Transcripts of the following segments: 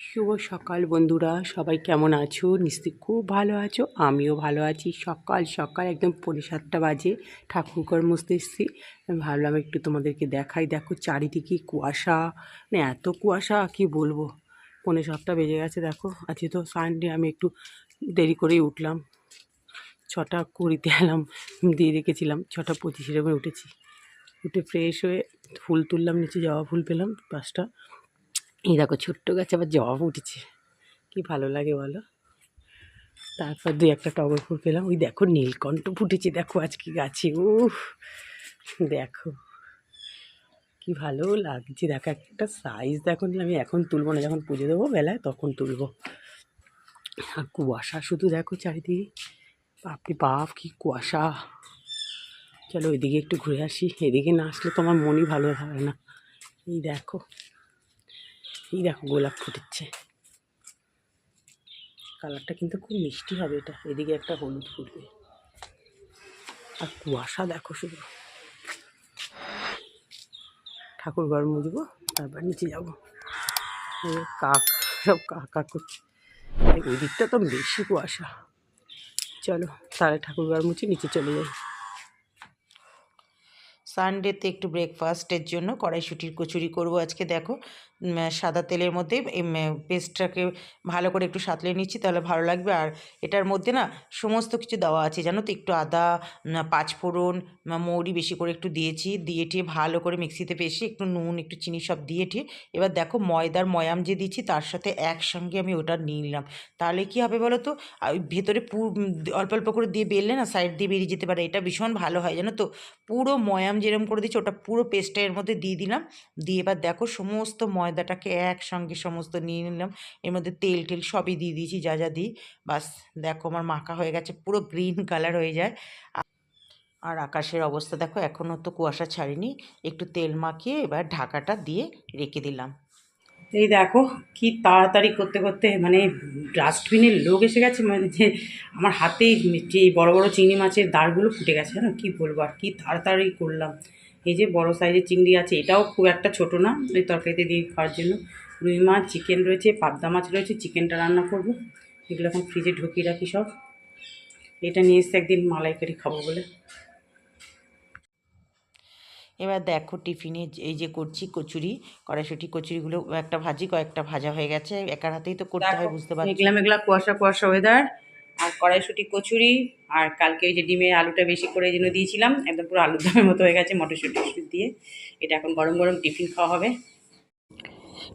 শুভ সকাল বন্ধুরা, সবাই কেমন আছো? নিশ্চয়ই খুব ভালো আছো, আমিও ভালো আছি। সকাল সকাল, একদম পৌনে সাতটা বাজে ঠাকুর ঘর মুছতে এসেছি। ভাবলাম একটু তোমাদেরকে দেখাই। দেখো চারিদিকে কুয়াশা মানে এত কুয়াশা, কি বলব? পৌনে সাতটা বেজে গেছে, দেখো। আজকে তো সানডে আমি একটু দেরি করেই উঠলাম। ছটা কুড়িতে এলাম, দিয়ে রেখেছিলাম। ছটা পঁচিশের এবার উঠেছি। উঠে ফ্রেশ হয়ে ফুল তুললাম, নিচে জবা ফুল পেলাম পাঁচটা এই দেখো ছোট্ট গাছে আবার জবা উঠেছে কি ভালো লাগে বলো? তারপর দুই একটা টগর ফুল পেলাম। ওই দেখো নীলকণ্ঠ ফুটেছে, দেখো আজকে গাছে। ও দেখো। কি ভালো লাগছে। দেখো একটা সাইজ দেখো আমি এখন তুলবো না। যখন পুজো দেবো বেলায় তখন তুলবো। আর কুয়াশা শুধু দেখো চারিদিকে। বাপরে বাপ, কি কুয়াশা। চলো ওইদিকে একটু ঘুরে আসি। এদিকে না আসলে তোমার মনই ভালো হবে না। এই দেখো। এই দেখো গোলাপ ফুটেছে। কালারটা কিন্তু খুব মিষ্টি হবে এটা। এদিকে একটা হলুদ ফুটবে। আর কুয়াশা দেখো শুধু। ঠাকুর ঘর মুছবো, তারপর নিচে যাব। কাক, সব কাকা করছে। ওই দিকটা তো বেশি কুয়াশা। চলো, তাহলে ঠাকুর ঘর মুছে নিচে চলে যাই। সানডেতে একটু ব্রেকফাস্টের জন্য কড়াইশুটির কচুরি করব আজকে, দেখো। সাদা তেলের মধ্যে এই পেস্টটাকে ভালো করে একটু সাতলে নিচ্ছি তাহলে ভালো লাগবে। আর এটার মধ্যে না সমস্ত কিছু দেওয়া আছে জানো তো? একটু আদা পাঁচফোড়ন মৌরি বেশি করে একটু দিয়েছি দিয়ে টিয়ে ভালো করে মিক্সিতে পেশি একটু নুন একটু চিনি সব দিয়ে টিয়ে এবার দেখো ময়দার ময়াম যে দিচ্ছি তার সাথে একসঙ্গে আমি ওটা নিয়ে নিলাম। তাহলে কি হবে বলো তো? ভেতরে উম, অল্প অল্প করে দিয়ে বেললে না সাইড দিয়ে বেরিয়ে যেতে পারে এটা ভীষণ ভালো হয় জানো তো? পুরো ময়াম যেরকম করে দিচ্ছি ওটা পুরো পেস্টটা এর মধ্যে দিয়ে দিলাম দিয়ে এবার দেখো সমস্ত ময়দাটাকে একসঙ্গে সমস্ত নিয়ে নিলাম। এর মধ্যে তেল টেল সবই দিয়ে দিয়েছি, যা যা দিই। বাস, দেখো আমার মাখা হয়ে গেছে, পুরো গ্রিন কালার হয়ে যায়। আর আকাশের অবস্থা দেখো, এখনও তো কুয়াশা ছাড়িনি। একটু তেল মাখিয়ে এবার ঢাকাটা দিয়ে রেখে দিলাম। এই দেখো, কি তাড়াতাড়ি করতে করতে মানে ডাস্টবিনের লোক এসে গেছে মানে যে আমার হাতে যে বড় বড় চিংড়ি মাছের দাঁড়গুলো ফুটে গেছে, জানো? কী বলব আর কী তাড়াতাড়ি করলাম। এই যে বড় সাইজের চিংড়ি আছে এটাও খুব একটা ছোট না ওই তরকারিতে দিয়ে খাওয়ার জন্য। রুই মাছ চিকেন রয়েছে পাবদা মাছ রয়েছে চিকেনটা রান্না করব। এগুলো এখন ফ্রিজে ঢুকিয়ে রাখি সব। এটা নিয়ে এসে একদিন মালাইকারি খাব বলে। এবার দেখো টিফিনে এই যে করছি কচুরি কড়াইশুটি কচুরিগুলো একটা ভাজি কয়েকটা ভাজা হয়ে গেছে। একার হাতেই তো করতে হয় বুঝতে পারছি? মেঘলা মেঘলা কুয়াশা কুয়াশা ওয়েদার আর কড়াইশুটি কচুরি আর কালকে ওই যে ডিমের আলুটা বেশি করে জন্য দিয়েছিলাম, একদম পুরো আলুর দমের মতো হয়ে গেছে মটরশুঁটি দিয়ে। এটা এখন গরম গরম টিফিন খাওয়া হবে।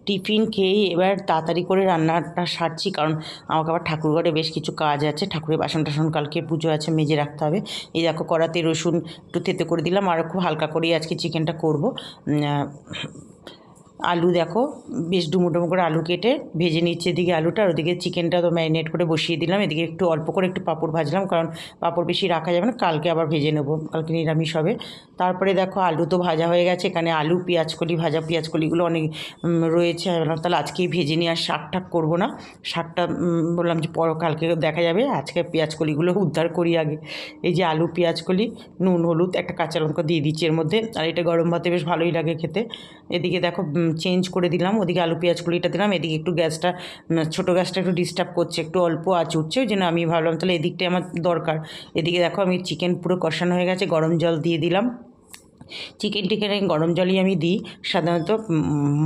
টিফিন খেয়েই এবার তাড়াতাড়ি করে রান্নাটা সারছি, কারণ আমাকে আবার ঠাকুরঘরে বেশ কিছু কাজ আছে। ঠাকুরের বাসন টাসন কালকে পুজো আছে, মেজে রাখতে হবে। এই দেখো কড়াতে রসুন একটু থেতে করে দিলাম, আর খুব হালকা করেই আজকে চিকেনটা করব। আলু দেখো, বেশ ডুমো ডুমো করে আলু কেটে ভেজে নিচ্ছে এদিকে আলুটা, আর ওদিকে চিকেনটা তো ম্যারিনেট করে বসিয়ে দিলাম। এদিকে একটু অল্প করে একটু পাঁপড় ভাজলাম, কারণ পাঁপড় বেশি রাখা যাবে না, কালকে আবার ভেজে নেব, কালকে নিরামিষ হবে। তারপরে দেখো, আলু তো ভাজা হয়ে গেছে, এখানে আলু পেঁয়াজকলি ভাজা পেঁয়াজকলিগুলো অনেক রয়েছে। আমি বললাম তাহলে আজকেই ভেজে নিয়ে আর শাক ঠাক করব না। শাকটা বললাম যে পর, কালকে দেখা যাবে, আজকে পেঁয়াজকলিগুলো উদ্ধার করি আগে। এই যে আলু পেঁয়াজকলি নুন, হলুদ, একটা কাঁচা লঙ্কা দিয়ে দিচ্ছি এর মধ্যে, আর এটা গরম ভাতে বেশ ভালোই লাগে খেতে। এদিকে দেখো চেঞ্জ করে দিলাম, ওদিকে আলু, পেঁয়াজ কলিটা দিলাম, এদিকে একটু গ্যাসটা ছোটো গ্যাসটা একটু ডিস্টার্ব করছে, একটু অল্প আঁচ উঠছে, ওই জন্য আমি ভাবলাম তাহলে এদিকটাই আমার দরকার। এদিকে দেখো আমি চিকেন পুরো কষানো হয়ে গেছে, গরম জল দিয়ে দিলাম। চিকেন টিকেনে গরম জলই আমি দিই, সাধারণত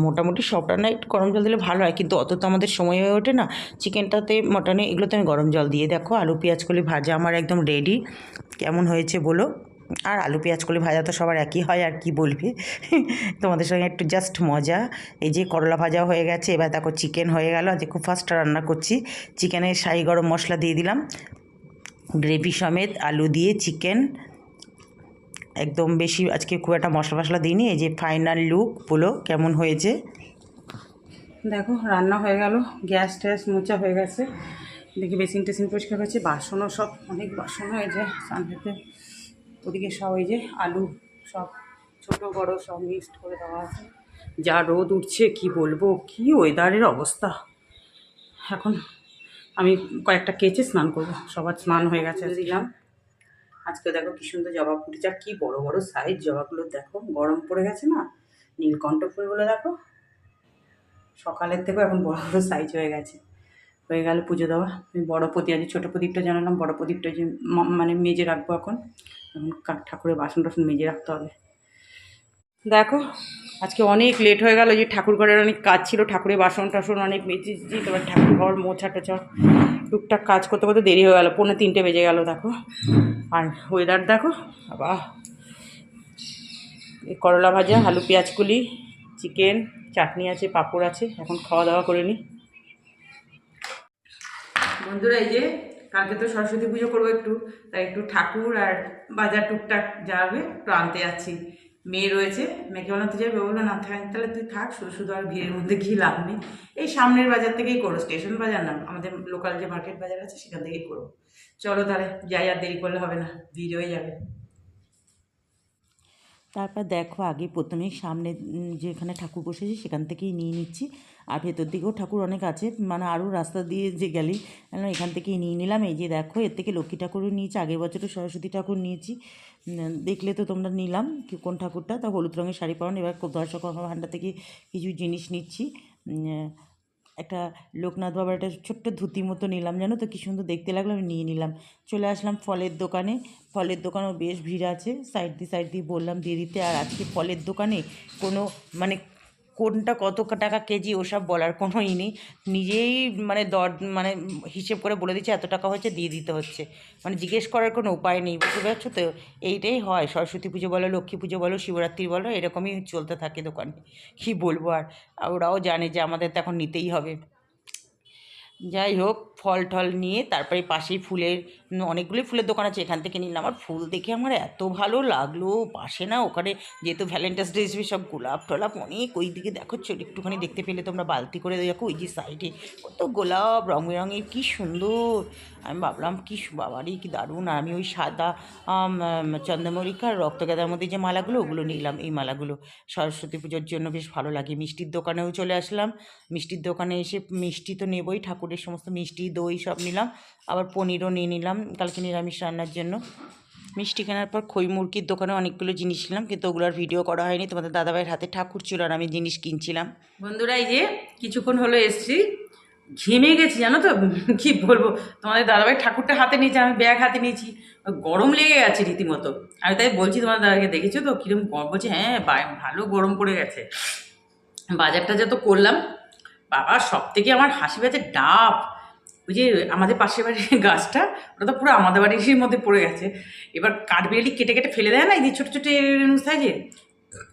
মোটামুটি সব রান্নায় একটু গরম জল দিলে ভালো হয়, কিন্তু অত তো আমাদের সময় হয়ে ওঠে না। চিকেনটাতে মটনে এগুলোতে আমি গরম জল দিয়ে দেখো আলু, পেঁয়াজ, কলি ভাজা আমার একদম রেডি কেমন হয়েছে বলো? আর আলু, পেঁয়াজ, কলি ভাজা তো সবার একই হয়, আর কি বলবে? তোমাদের সঙ্গে একটু জাস্ট মজা। এই যে করলা ভাজা হয়ে গেছে, এবার দেখো চিকেন হয়ে গেল। আজকে খুব ফার্স্ট রান্না করছি। চিকেনের শাহি গরম মশলা দিয়ে দিলাম। গ্রেভি সমেত আলু দিয়ে চিকেন একদম বেশি আজকে খুব একটা মশলা মশলা দিইনি। এই যে ফাইনাল লুক বলো, কেমন হয়েছে? দেখো, রান্না হয়ে গেল। গ্যাস ট্যাস মোচা হয়ে গেছে। দেখি বেসিন টেসিন পরিষ্কার হয়েছে। বাসনও সব, অনেক বাসন হয়েছে। যায় সানডেতে ওদিকে সব ওই যে আলু সব ছোট, বড় সব মিক্সড করে দেওয়া আছে। যা রোদ উঠছে, কি বলব? কি ওয়েদারের অবস্থা? এখন আমি কয়েকটা কেচে স্নান করব। সবার স্নান হয়ে গেছে দিলাম। আজকে দেখো কি সুন্দর জবা ফুটেছে। আর কি বড় বড় সাইজ জবাগুলো দেখো। গরম পড়ে গেছে না? নীলকণ্ঠ ফুলগুলো দেখো। সকালের থেকেও এখন বড় বড় সাইজ হয়ে গেছে। হয়ে গেল পুজো দেওয়া। আমি বড় প্রদীপ আছে, ছোটো প্রদীপটা জানালাম, বড়ো প্রদীপটা যে মানে মেজে রাখব এখন। এখন ঠাকুরের বাসন টাসন মেজে রাখতে হবে। দেখো, আজকে অনেক লেট হয়ে গেল যে ঠাকুর ঘরের অনেক কাজ ছিল, ঠাকুরের বাসন টাসন অনেক মেজেছি তারপর ঠাকুর ঘর, মোছা টোছা, টুকটাক কাজ করতে করতে দেরি হয়ে গেল, পৌনে তিনটে বেজে গেল, দেখো। আর ওয়েদার দেখো এই করলা ভাজা, আলু পেঁয়াজ কুলি চিকেন চাটনি আছে, পাঁপড় আছে, এখন খাওয়া দাওয়া করে নিই বন্ধুরা, এই যে কালকে তো সরস্বতী পুজো করব একটু, তাই একটু ঠাকুর আর বাজার টুকটাক যা হবে একটু আনতে যাচ্ছি। মেয়ে রয়েছে, মেয়েকে বললাম তুই যাবে বলল, না, থাক, তাহলে তুই থাক, শুধু শুধু আর ভিড়ের মধ্যে কি লাভ নেই। এই সামনের বাজার থেকেই করো, স্টেশন বাজার না, আমাদের লোকাল যে মার্কেট বাজার আছে, সেখান থেকেই করো। চলো তাহলে, যাই আর দেরি করলে হবে না, ভিড় হয়ে যাবে। তারপর দেখো আগে প্রথমে সামনে যেখানে ঠাকুর বসেছে সেখান থেকেই নিয়ে নিচ্ছি। আর ভেতর দিকেও ঠাকুর অনেক আছে মানে আরও রাস্তা দিয়ে যে গেলেই আমি এখান থেকেই নিয়ে নিলাম। এই যে দেখো, এর থেকে লক্ষ্মী ঠাকুরও নিয়েছি, আগের বছরও সরস্বতী ঠাকুর নিয়েছি। দেখলে তো তোমরা নিলাম কোন ঠাকুরটা, তা হলুদ রঙের শাড়ি পরানো। এবার দর্শক ভাণ্ডার থেকে কিছু জিনিস নিচ্ছি। একটা লোকনাথ বাবার একটা ছোট্ট ধুতি মতো নিলাম, জানো তো? কি সুন্দর দেখতে লাগল, আমি নিয়ে নিলাম। চলে আসলাম ফলের দোকানে। ফলের দোকানেও বেশ ভিড় আছে। সাইড দিয়ে সাইড দিয়ে বললাম দিয়ে দিতে আর আজকে ফলের দোকানে কোনো মানে কোনটা কত টাকা কেজি ওসব বলার কোনো ই নেই। নিজেই মানে দর মানে হিসেব করে বলে দিচ্ছে, এত টাকা হচ্ছে দিয়ে দিতে হচ্ছে। মানে জিজ্ঞেস করার কোনো উপায় নেই, বুঝতে পারছ তো? এইটাই হয়। সরস্বতী পুজো বলো, লক্ষ্মী পুজো বলো, শিবরাত্রি বলো, এরকমই চলতে থাকে দোকানে কী বলব আর ওরাও জানে যে আমাদের তো এখন নিতেই হবে। যাই হোক ফল টল নিয়ে তারপরে পাশেই ফুলের উম, অনেকগুলোই ফুলের দোকান আছে এখান থেকে নিলাম। আর ফুল দেখে আমার এত ভালো লাগল পাশে না ওখানে যেহেতু ভ্যালেন্টাইন্স ডে হিসেবে সব গোলাপ টোলাপ অনেক ওই দিকে দেখো একটুখানি দেখতে পেলে তোমরা বালতি করে দেখো ওই যে সাইডে কত গোলাপ রং বেরঙের কী সুন্দর। আমি ভাবলাম কি বাবারই কি দারুণ। আর আমি ওই সাদা আম, আম, চন্দ্রমল্লিকা মধ্যে যে মালাগুলো ওগুলো নিলাম এই মালাগুলো। সরস্বতী পুজোর জন্য বেশ ভালো লাগে। মিষ্টির দোকানেও চলে আসলাম। মিষ্টির দোকানে এসে মিষ্টি তো নেবই ঠাকুরের সমস্ত মিষ্টি, দই সব নিলাম। আবার পনিরও নিয়ে নিলাম কালকে নিরামিষ রান্নার জন্য। মিষ্টি কেনার পর খই মুরগির দোকানে অনেকগুলো জিনিস নিলাম, কিন্তু ওগুলোর ভিডিও করা হয়নি। তোমাদের দাদাভাইয়ের হাতে ঠাকুর ছিল আর আমি জিনিস কিনছিলাম। বন্ধুরা, এই যে কিছুক্ষণ হলো এসছি, ঘেমে গেছি, জানো তো? কি বলব? তোমাদের দাদাভাই ঠাকুরটা হাতে নিয়েছি, আমি ব্যাগ হাতে নিয়েছি। গরম লেগে গেছে রীতিমতো। আমি তাই বলছি তোমার দাদাকে, দেখেছ তো কীরকম গরম? বলছে হ্যাঁ ভালো গরম পড়ে গেছে। বাজারটা যত করলাম বাবা সব থেকে আমার হাসি পেয়েছে ডাব। ওই যে আমাদের পাশের বাড়ির গাছটা, ওটা তো পুরো আমাদের বাড়ির মধ্যে পড়ে গেছে। এবার কাঠবিড়ালি কেটে কেটে ফেলে দেয় না এই যে ছোটো ছোটো সাইজের?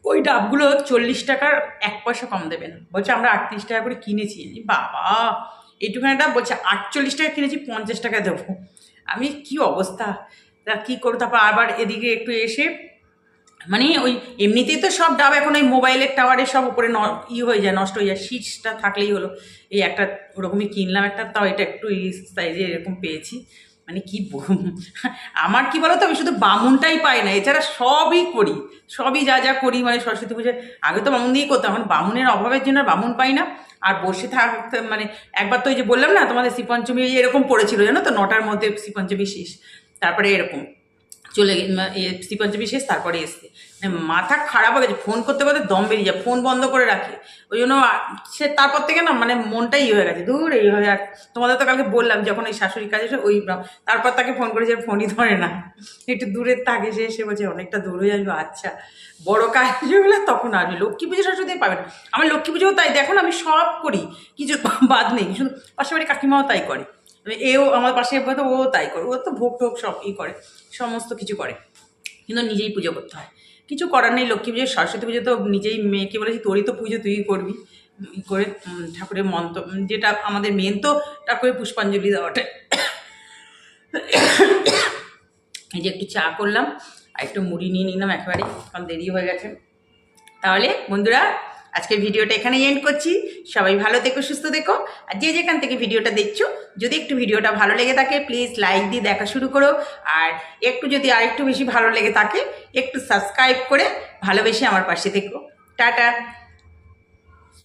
ওই ডাবগুলো চল্লিশ টাকার এক পয়সা কম দেবেন। বলছে, আমরা আটত্রিশ টাকা করে কিনেছি। বাবা এইটুখানি ডাব বলছে, আটচল্লিশ টাকা কিনেছি, পঞ্চাশ টাকা দেবো। আমি, কি অবস্থা? তা কী করব? তারপর আবার এদিকে একটু এসে মানে ওই এমনিতেই তো সব ডাব এখন ওই মোবাইলের টাওয়ারে সব উপরে ন ই হয়ে যায়, নষ্ট হয়ে যায়। সিটসটা থাকলেই হলো। এই একটা ওরকমই কিনলাম একটা, তাও এটা একটু এই সাইজে এরকম পেয়েছি। মানে কি আমার কি বলো তো আমি শুধু বামুনটাই পাই না, এছাড়া সবই করি। সবই যা যা করি মানে সরস্বতী পুজোয়। আগে তো বামুন দিয়েই করতাম, এখন বামুনের অভাবের জন্য বামুন পাই না। আর বসে থাকতে মানে একবার তো ওই যে বললাম না, তোমাদের শ্রীপঞ্চমী এরকম পড়েছিল, জানো তো? নটার মধ্যে শ্রীপঞ্চমী শেষ। তারপরে এরকম। চলে গে- মা- এ শ্রীপঞ্চমী শেষ, তারপরে এসছে। মানে মাথা খারাপ হয়ে গেছে ফোন করতে করতে দম বেরিয়ে যায় ফোন বন্ধ করে রাখে। ওই জন্য সে তারপর থেকে না মানে মনটাই ইয়ে হয়ে গেছে দূর এই হয়ে আর, তোমাদের তো কালকে বললাম, যখন ওই শাশুড়ির কাজে এসে ওই তারপর তাকে ফোন করে যে ফোনই ধরে না। একটু দূরে থাকে সে এসে বলছে, অনেকটা দূর হয়ে যাবে আচ্ছা বড় কাজ হলে তখন আসবে, লক্ষ্মী পুজো সরস্বতী পাবে না। আমার লক্ষ্মী পুজোও তাই, দেখো না, আমি সব করি, কিছু বাদ নেই, শুধু পাশে বাড়ি কাকিমাও তাই করে। এও আমার পাশে ও তাই করে, ও তো ভোগ টোগ সব ই করে। সমস্ত কিছু করে। কিন্তু নিজেই পুজো করতে হয়। কিছু করার নেই, লক্ষ্মী পুজো, সরস্বতী পুজো তো নিজেই মেয়েকে বলেছি, তোরই তো পুজো তুই করবি। করে ঠাকুরের মন্ত্র যেটা আমাদের মেন তো, ঠাকুরের পুষ্পাঞ্জলি দেওয়াটা এই যে একটু চা করলাম, আর একটু মুড়ি নিয়ে নিলাম একেবারে কারণ দেরি হয়ে গেছে। তাহলে বন্ধুরা আজকের ভিডিওটা এখানেই এন্ড করছি। সবাই ভালো দেখো সুস্থ দেখো আর যে যেখান থেকে ভিডিওটা দেখছ, যদি একটু ভিডিওটা ভালো লেগে থাকে প্লিজ লাইক দিয়ে দেখা শুরু করো। আর একটু যদি আর একটু বেশি ভালো লেগে থাকে, একটু সাবস্ক্রাইব করে ভালোবেসে আমার পাশে থেকো। টাটা।